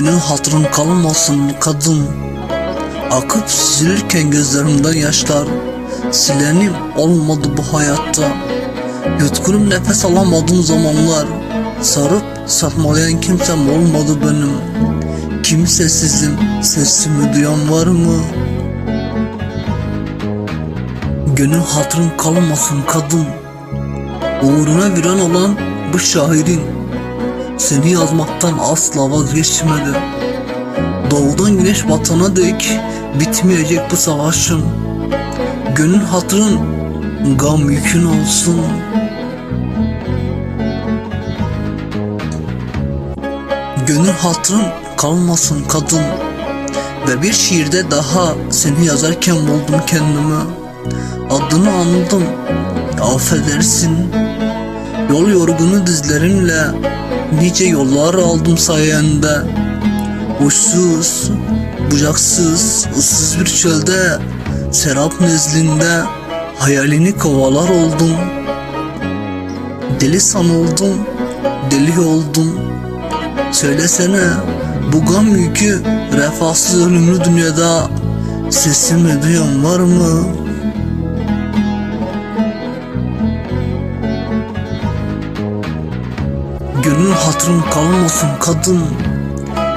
Gönül hatırın kalmasın kadın. Akıp süzülürken gözlerimden yaşlar. Silenim olmadı bu hayatta. Yutkunup nefes alamadığım zamanlar. Sarıp sarmalayan kimsem olmadı benim. Kimsesizim sesimi duyan var mı? Gönül hatırın kalmasın kadın. Uğruna viran olan bu şairin Seni yazmaktan asla vazgeçmedi Doğudan güneş batana dek Bitmeyecek bu savaşın. Gönül hatırın Gam yükün olsun. Gönül hatırın kalmasın kadın. Ve bir şiirde daha seni yazarken buldum kendimi. Adını anladım Affedersin Yol yorgunu dizlerimle Nice yollar aldım sayende. Uçsuz, bucaksız, ıssız bir çölde Serap nezlinde Hayalini kovalar oldum. Deli sanıldım, deli oldum. Söylesene bu gam yükü Refahsız ölümlü dünyada Sesimi duyan var mı? Gönül hatırım kalmasın kadın.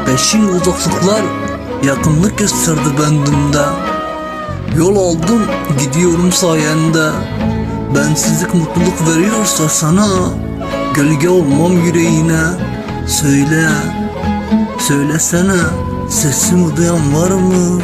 Peşin uzaklıklar yakınlık gösterdi bendimde. Yol aldım gidiyorum sayende. Bensizlik mutluluk veriyorsa sana Gölge olmam yüreğine. Söyle Söylesene Sesimi duyan var mı?